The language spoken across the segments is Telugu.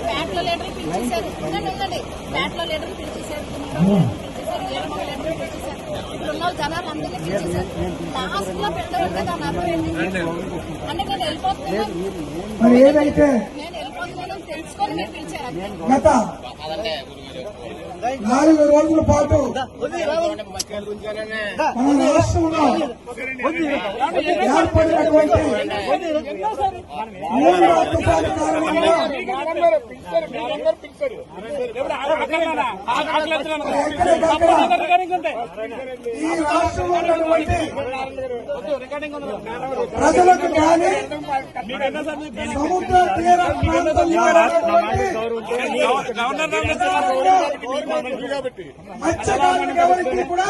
ప్యాట్లో సెక్రటరీ పిలిచేశారు ఉండండి ఉండండి బ్యాట్లో లీటర్ పిలిచేశారు జనాలు అందరినీ పిలిచేశారు లాస్ట్లో దాని అర్థం ఏంటి అంటే నేను వెళ్ళిపోతున్నాను మరి ఏదైతే నేను వెళ్ళిపోతున్నాను తెలుసుకొని మీరు పిలిచారు గత నాలుగు రోజుల పాటు మన రాష్ట్రంలో ఏర్పడినటువంటి మూడవ తుఫాను కారణంగా ఈ రాష్ట్రంలో ఉన్నటువంటి ప్రజలకు కానీ సముద్ర తీర ప్రాంతంలో మత్స్యకారులకు ఎవరికి కూడా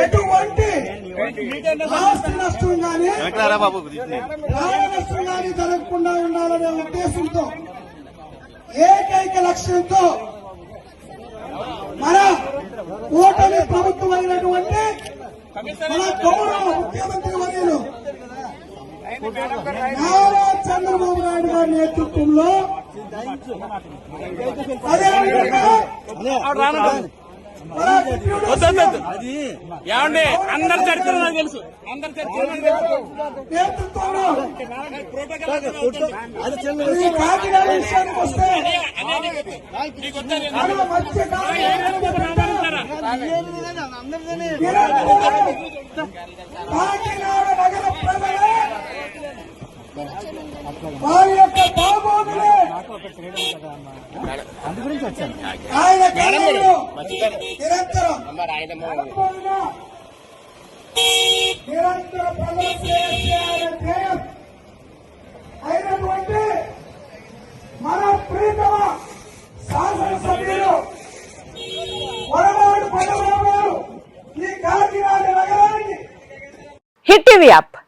ఎటువంటి ఆస్తి నష్టం కానీ ప్రాణ నష్టం కానీ జరగకుండా ఉండాలనే ఉద్దేశంతో ఏకైక లక్ష్యంతో మన కూటమి ప్రభుత్వం అయినటువంటి మన గౌరవ ముఖ్యమంత్రి వర్యులు నారా చంద్రబాబు నాయుడు గారి నేతృత్వంలో అదేవిధంగా ఏమండి? అందరి చరిత్ర నాకు తెలుసు. అందరి చరిత్ర వారి యొక్క బాగోగులే ఆయన కళలో అయినటువంటి మన ప్రీతమ శాసనసభ్యులు వరమాడు పల్లెరావు ఈ కాకినాడ నగరానికి హిట్ టీవీ యాప్.